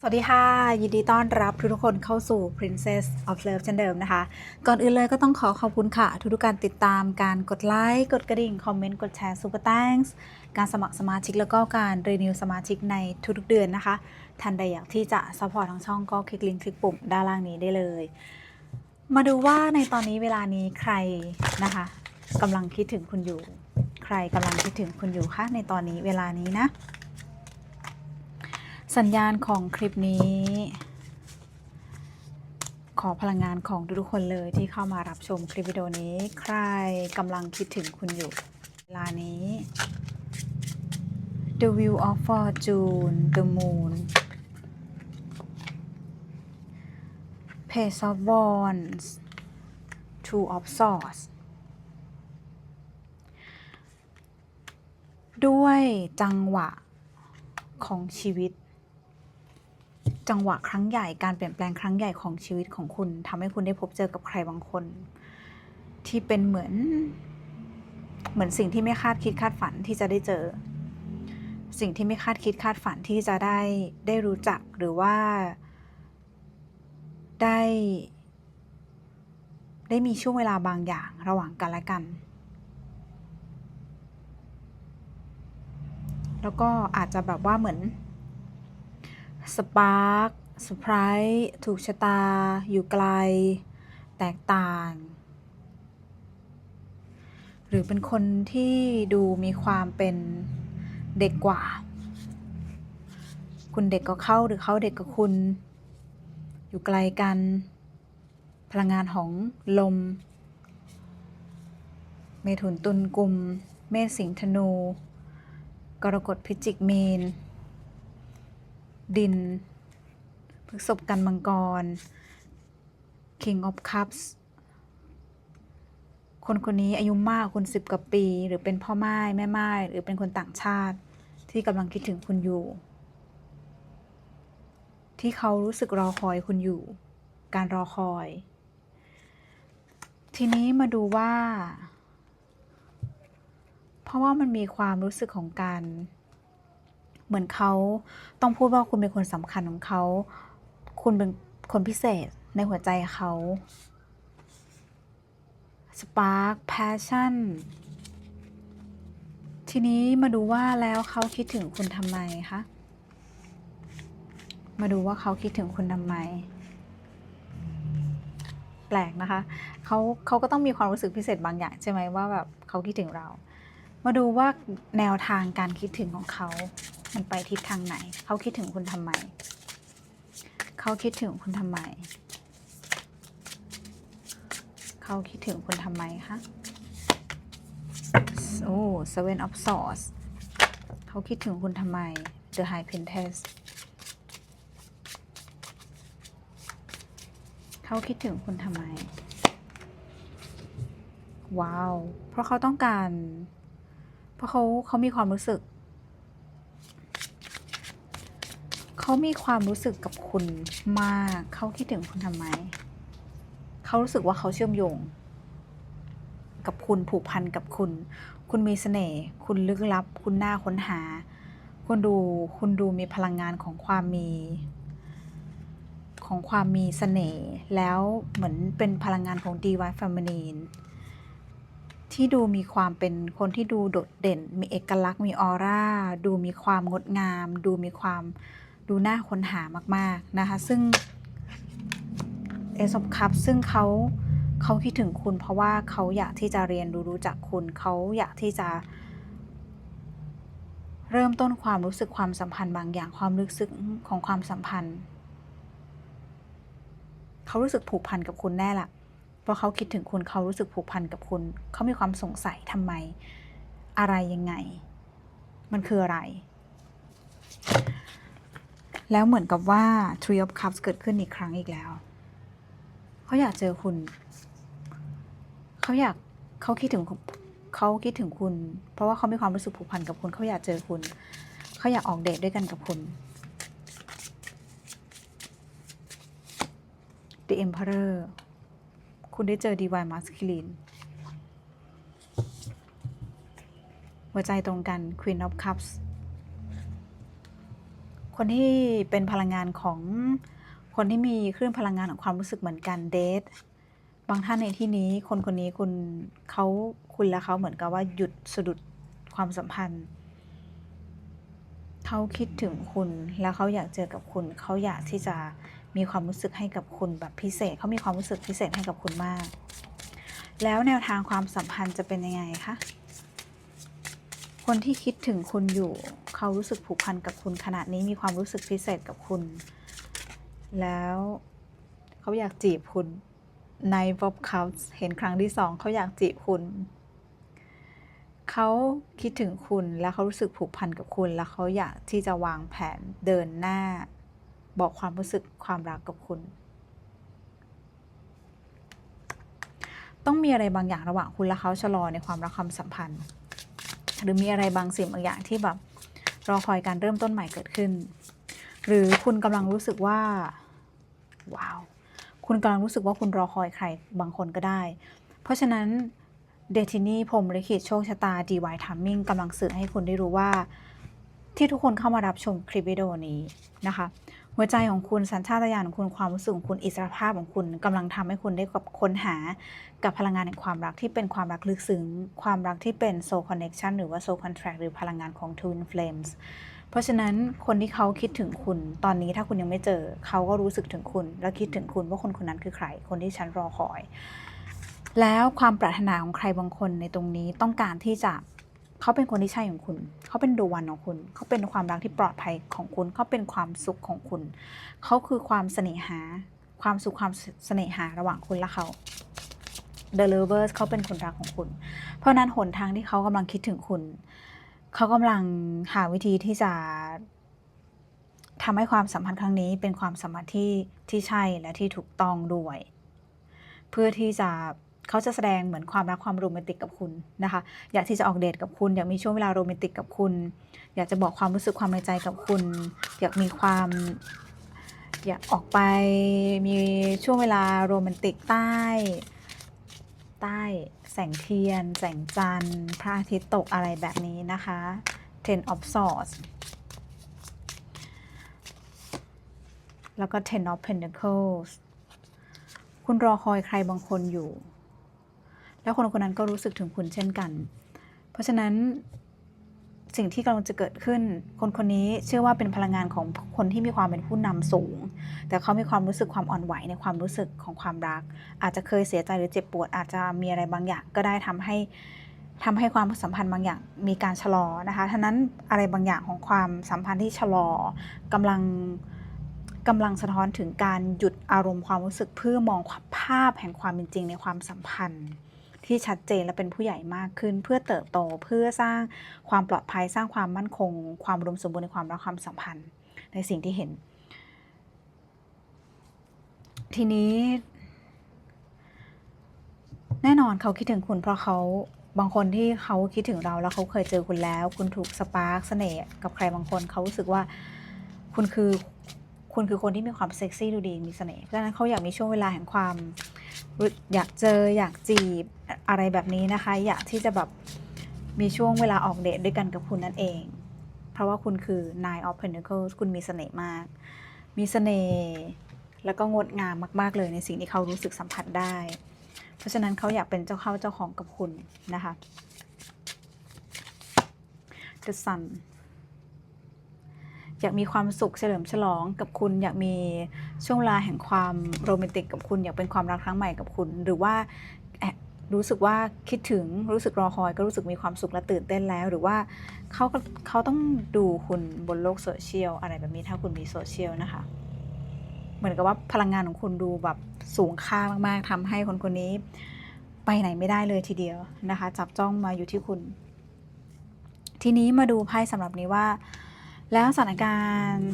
สวัสดีค่ะ ยินดีต้อนรับทุกๆคนเข้าสู่ Princess of Love เช่นเดิมนะคะ ก่อนอื่นเลยก็ต้องขอขอบคุณค่ะ ทุกๆการติดตามการกดไลค์ กดกระดิ่ง คอมเมนต์ กดแชร์ Super Thanks การสมัครสมาชิกแล้วก็การรีนิวสมาชิกในทุกๆเดือนนะคะท่านใดอยากที่จะซัพพอร์ตทางช่องก็คลิกลิงก์คลิกปุ่มด้านล่างนี้ได้เลย มาดูว่าในตอนนี้เวลานี้ใครนะคะกำลังคิดถึงคุณอยู่ ใครกำลังคิดถึงคุณอยู่คะในตอนนี้เวลานี้นะ สัญญาณของคลิปนี้ ขอพลังงานของทุกๆคนเลยที่เข้ามารับชมคลิปวิดีโอนี้ ใครกำลังคิดถึงคุณอยู่ เวลานี้ The Wheel of Fortune The Moon Page of Wands Two of Swords ด้วยจังหวะของชีวิต จังหวะครั้งใหญ่การเปลี่ยนแปลงครั้งใหญ่ของชีวิตของคุณทำให้คุณได้พบเจอกับใครบางคน ที่เป็นเหมือน เหมือนสิ่งที่ไม่คาดคิดคาดฝันที่จะได้เจอ สิ่งที่ไม่คาดคิดคาดฝันที่จะได้ได้รู้จักหรือว่า ได้ ได้มีช่วงเวลาบางอย่างระหว่างกันและกัน แล้วก็อาจจะแบบว่าเหมือน สปาร์คเซอร์ไพรส์ถูกชะตา อยู่ไกล แตกต่าง หรือเป็นคนที่ดูมีความเป็นเด็กกว่า คุณเด็กก็เข้าหรือเขาเด็กกับคุณ อยู่ไกลกัน พลังงานของลม เมถุนตุลกุม เมษสิงธนู กรกฎพิจิกมีน ดินพฤษภกันมังกร King of Cups คนคนนี้อายุมากคุณสิบกว่าปี หรือเป็นพ่อไม้แม่ไม้หรือเป็นคนต่างชาติที่กำลังคิดถึงคุณอยู่ ที่เขารู้สึกรอคอยคุณอยู่ การรอคอย ทีนี้มาดูว่า เพราะว่ามันมีความรู้สึกของการ เหมือนเขาต้องพูดว่าคุณเป็นคนสำคัญของเขา คุณเป็นคนพิเศษในหัวใจเขา Spark Passion ทีนี้มาดูว่าแล้วเขาคิดถึงคุณทำไมคะ มาดูว่าเขาคิดถึงคุณทำไม แปลกนะคะเขาเขาก็ต้องมีความรู้สึกพิเศษบางอย่างใช่ไหมว่าแบบเขาคิดถึงเรา มาดูว่าแนวทางการคิดถึงของเขา มันไปทิศทางไหน เขาคิดถึงคุณทำไม เขาคิดถึงคุณทำไม เขาคิดถึงคุณทำไมคะโอ้ seven of swords เขาคิดถึงคุณทำไม the high priestess เขาคิดถึงคุณทำไม ว้าว เพราะเขาต้องการ เพราะเขาเขามีความรู้สึก เขามีความรู้สึกกับคุณมาก เขาคิดถึงคุณทำไม เขารู้สึกว่าเขาเชื่อมโยง กับคุณผูกพันกับคุณ คุณมีเสน่ห์ คุณลึกลับ คุณน่าค้นหา คุณดู คุณดูมีพลังงานของความมี ของความมีเสน่ห์ แล้วเหมือนเป็นพลังงานของ Divine Feminine ที่ดูมีความเป็นคนที่ดูโดดเด่น มีเอกลักษณ์ มีออร่า ดูมีความงดงาม ดูมีความ ดูน่าค้นหามากๆนะคะ ซึ่งเอซอบคัพซึ่งเขาเขาคิดถึงคุณ เพราะว่าเขาอยากที่จะเรียนรู้รู้จักคุณ เขาอยากที่จะ เริ่มต้นความรู้สึกความสัมพันธ์บางอย่างความลึกซึ้งของความสัมพันธ์ เขารู้สึกผูกพันกับคุณแน่ละเพราะเขาคิดถึงคุณเขารู้สึกผูกพันกับคุณ เขามีความสงสัยทำไม อะไรยังไง มันคืออะไร แล้วเหมือนกับว่า Three of Cups เกิดขึ้นอีกครั้งอีกแล้ว เขาอยากเจอคุณ เขาอยากเขาคิดถึงเขาคิดถึงคุณ เพราะว่าเขามีความรู้สึกผูกพันกับคุณ เขาอยากเจอคุณ เขาอยากออกเดทด้วยกันกับคุณ The Emperor คุณได้เจอ Divine Masculine หัวใจตรงกัน Queen of Cups คนที่เป็นพลังงานของคนที่มีคลื่นพลังงานของความรู้สึกเหมือนกันเดทบางท่านในที่นี้คนคนนี้คุณเขาคุณและเขาเหมือนกับว่าหยุดสะดุดความสัมพันธ์เขาคิดถึงคุณแล้วเขาอยากเจอกับคุณ เขาอยากที่จะมีความรู้สึกให้กับคุณแบบพิเศษเขามีความรู้สึกพิเศษให้กับคุณมาก แล้วแนวทางความสัมพันธ์จะเป็นยังไงคะคนที่คิดถึงคุณอยู่ เขารู้สึกผูกพันกับคุณขนาดนี้มีความรู้สึกพิเศษกับคุณ แล้วเขาอยากจีบคุณในบอบเขาเห็นครั้งที่สองเขาอยากจีบคุณ เขาคิดถึงคุณแล้วเขารู้สึกผูกพันกับคุณ แล้วเขาอยากที่จะวางแผนเดินหน้า บอกความรู้สึกความรักกับคุณ ต้องมีอะไรบางอย่างระหว่างคุณและเขาชะลอในความรักความสัมพันธ์ หรือมีอะไรบางสิ่งบางอย่างที่แบบ รอคอยการเริ่มต้นใหม่เกิดขึ้น หรือคุณกำลังรู้สึกว่าว้าวคุณกำลังรู้สึกว่าคุณรอคอยใครบางคนก็ได้ เพราะฉะนั้นเดทินีพรมลิขิตโชคชะตาดีวายทามมิ่งกำลังสื่อให้คุณได้รู้ว่า ที่ทุกคนเข้ามารับชมคลิปวิดีโอนี้นะคะ หัวใจของคุณสัญชาตญาณของคุณความรู้สึกของคุณอิสรภาพของคุณกำลังทำให้คุณได้กับค้นหากับพลังงานแห่งความรักที่เป็นความรักลึกซึ้งความรักที่เป็น soul connection หรือว่า soul contract หรือพลังงานของ twin flames เพราะฉะนั้นคนที่เขาคิดถึงคุณตอนนี้ถ้าคุณยังไม่เจอ เขาก็รู้สึกถึงคุณ และคิดถึงคุณว่าคนคนนั้นคือใคร คนที่ฉันรอคอย แล้วความปรารถนาของใครบางคนในตรงนี้ต้องการที่จะ เขาเป็นคนที่ใช่ของคุณ เขาเป็นดวันของคุณ เขาเป็นความรักที่ปลอดภัยของคุณ เขาเป็นความสุขของคุณ เขาคือความเสน่หา ความสุขความเสน่หาระหว่างคุณและเขา The Lovers เขาเป็นคนรักของคุณ เพราะนั้นหนทางที่เขากำลังคิดถึงคุณ เขากำลังหาวิธีที่จะทำให้ความสัมพันธ์ครั้งนี้เป็นความสัมพันธ์ที่ที่ใช่และที่ถูกต้องด้วย เพื่อที่จะ เขาจะแสดงเหมือนความรักความโรแมนติกกับคุณนะคะ อยากที่จะออกเดทกับคุณ อยากมีช่วงเวลาโรแมนติกกับคุณ อยากจะบอกความรู้สึกความในใจกับคุณ อยากมีความอยากออกไปมีช่วงเวลาโรแมนติกใต้ ใต้แสงเทียน แสงจันทร์พระอาทิตย์ตกอะไรแบบนี้นะคะ Ten of Swords แล้วก็ Ten of Pentacles คุณรอคอยใครบางคนอยู่ แล้วคนคนนั้นก็รู้สึกถึงคุณเช่นกัน เพราะฉะนั้นสิ่งที่กำลังจะเกิดขึ้น คนคนนี้เชื่อว่าเป็นพลังงานของคนที่มีความเป็นผู้นำสูง แต่เขามีความรู้สึกความอ่อนไหวในความรู้สึกของความรัก อาจจะเคยเสียใจหรือเจ็บปวด อาจจะมีอะไรบางอย่างก็ได้ทำให้ทำให้ความสัมพันธ์บางอย่างมีการชะลอนะคะท่านั้นอะไรบางอย่างของความสัมพันธ์ที่ชะลอกำลังกำลังสะท้อนถึงการหยุดอารมณ์ความรู้สึกเพื่อมองภาพแห่งความเป็นจริงในความสัมพันธ์ ที่ชัดเจนและเป็นผู้ใหญ่มากขึ้น เพื่อเติบโตเพื่อสร้างความปลอดภัยสร้างความมั่นคง ความอุดมสมบูรณ์ในความรักความสัมพันธ์ ในสิ่งที่เห็น ทีนี้ แน่นอนเขาคิดถึงคุณเพราะเขาบางคนที่เขาคิดถึงเราแล้วเขาเคยเจอคุณแล้ว คุณถูกสปาร์คเสน่ห์กับใครบางคนเขารู้สึกว่าคุณคือ คุณคือคนที่มีความเซ็กซี่ดูดีมีเสน่ห์เพราะฉะนั้นเขาอยากมีช่วงเวลาแห่งความ อยากเจออยากจีบอะไรแบบนี้นะคะ อยากที่จะแบบมีช่วงเวลาออกเดทด้วยกันกับคุณนั่นเอง เพราะว่าคุณคือ Nine of Pentacles คุณมีเสน่ห์มาก มีเสน่ห์แล้วก็งดงามมาก ๆ เลยในสิ่งที่เขารู้สึกสัมผัสได้ เพราะฉะนั้นเขาอยากเป็นเจ้าเข้าเจ้าของกับคุณนะคะ The Sun อยากมีความสุขเฉลิมฉลองกับคุณ อยากมีช่วงเวลาแห่งความโรแมนติกกับคุณ อยากเป็นความรักครั้งใหม่กับคุณ หรือว่ารู้สึกว่าคิดถึงรู้สึกรอคอยก็รู้สึกมีความสุขและตื่นเต้นแล้ว หรือว่าเขาเขาต้องดูคุณบนโลกโซเชียลอะไรแบบนี้ถ้าคุณมีโซเชียลนะคะ เหมือนกับว่าพลังงานของคุณดูแบบสูงค่ามากๆทำให้คนคนนี้ไปไหนไม่ได้เลยทีเดียวนะคะ จับจ้องมาอยู่ที่คุณ ทีนี้มาดูไพ่สำหรับนี้ว่า แล้วสถานการณ์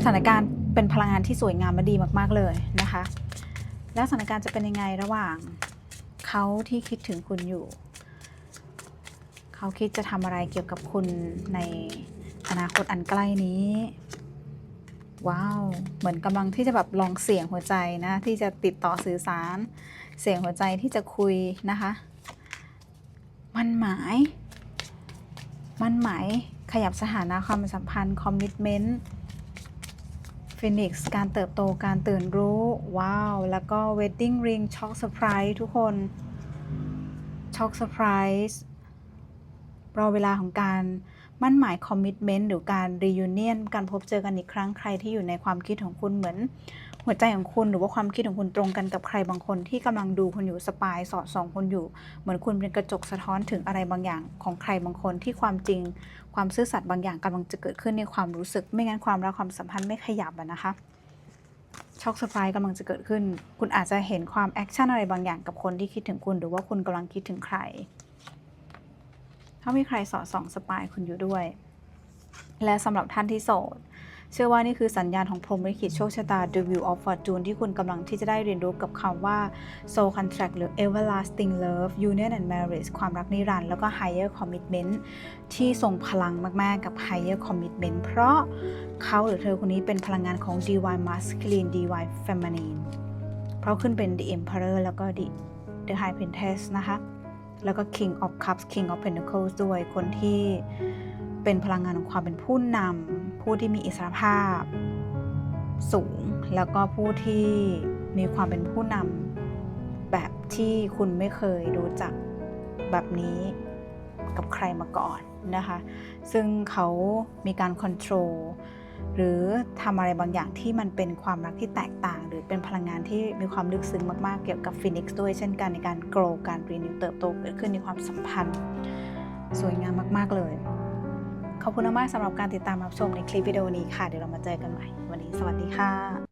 สถานการณ์เป็นพลังงานที่สวยงามและดีมาก ๆ เลยนะคะ แล้วสถานการณ์จะเป็นยังไงระหว่างเขาที่คิดถึงคุณอยู่ เขาคิดจะทำอะไรเกี่ยวกับคุณในอนาคตอันใกล้นี้ ว้าว เหมือนกำลังที่จะแบบลองเสียงหัวใจนะ ที่จะติดต่อสื่อสาร เสียงหัวใจที่จะคุยนะคะ มันหมาย มันหมาย ขยับสถานะความสัมพันธ์คอมมิชเมนต์ฟินิกซ์การเติบโตการตื่นรู้ ว้าว แล้วก็เวดดิ้งริงช็อกเซอร์ไพรส์ทุกคนช็อกเซอร์ไพรส์รอเวลาของการมั่นหมายคอมมิชเมนต์หรือการรียูเนียนการพบเจอกันอีกครั้งใครที่อยู่ในความคิดของคุณเหมือน หัวใจของคุณหรือว่าความคิดของคุณตรงกันกับใครบางคนที่กำลังดูคุณอยู่สปายสอดส่องคุณอยู่ เหมือนคุณเป็นกระจกสะท้อนถึงอะไรบางอย่างของใครบางคนที่ความจริง ความซื่อสัตย์บางอย่างกำลังจะเกิดขึ้นในความรู้สึก ไม่งั้นความรักความสัมพันธ์ไม่ขยับอะนะคะช็อกเซอร์ไพรส์กำลังจะเกิดขึ้น คุณอาจจะเห็นความแอคชั่นอะไรบางอย่างกับคนที่คิดถึงคุณ หรือว่าคุณกำลังคิดถึงใคร ถ้ามีใครสอดส่องสปายคุณอยู่ด้วย และสำหรับท่านที่โสด เชื่อว่านี่คือสัญญาณของพรหมลิขิตโชคชะตา The View of Fortune ที่คุณกำลังที่จะได้เรียนรู้กับคำว่า Soul Contract หรือ Everlasting Love Union and Marriage ความรักนิรันดร์แล้วก็ Higher Commitment ที่ทรงพลังมากๆกับ Higher Commitment เพราะเขาหรือเธอคนนี้เป็นพลังงานของ Divine Masculine Divine Feminine เพราะขึ้นเป็น The Emperor แล้วก็ The The High Priestess นะคะ แล้วก็ King of Cups King of Pentacles ด้วยคนที่เป็นพลังงานของความเป็นผู้นำ ผู้ที่มีอิสรภาพ สูงแล้วก็ผู้ที่มีความเป็นผู้นำแบบที่คุณไม่เคยรู้จักแบบนี้กับใครมาก่อนนะคะ ซึ่งเขามีการค o n t r o l หรือทำอะไรบางอย่างที่มันเป็นความรักที่แตกต่าง หรือเป็นพลังงานที่มีความลึกซึ้งมากๆ เกี่ยวกับฟินิกซ์ด้วยเช่นกันในการโกรการรีนิวเติบโตเกิดขึ้นในความสัมพันธ์ สวยงามมาก ๆ เลย ขอบคุณมากๆสำหรับการติดตามรับชมในคลิปวิดีโอนี้ค่ะ เดี๋ยวเรามาเจอกันใหม่ วันนี้สวัสดีค่ะ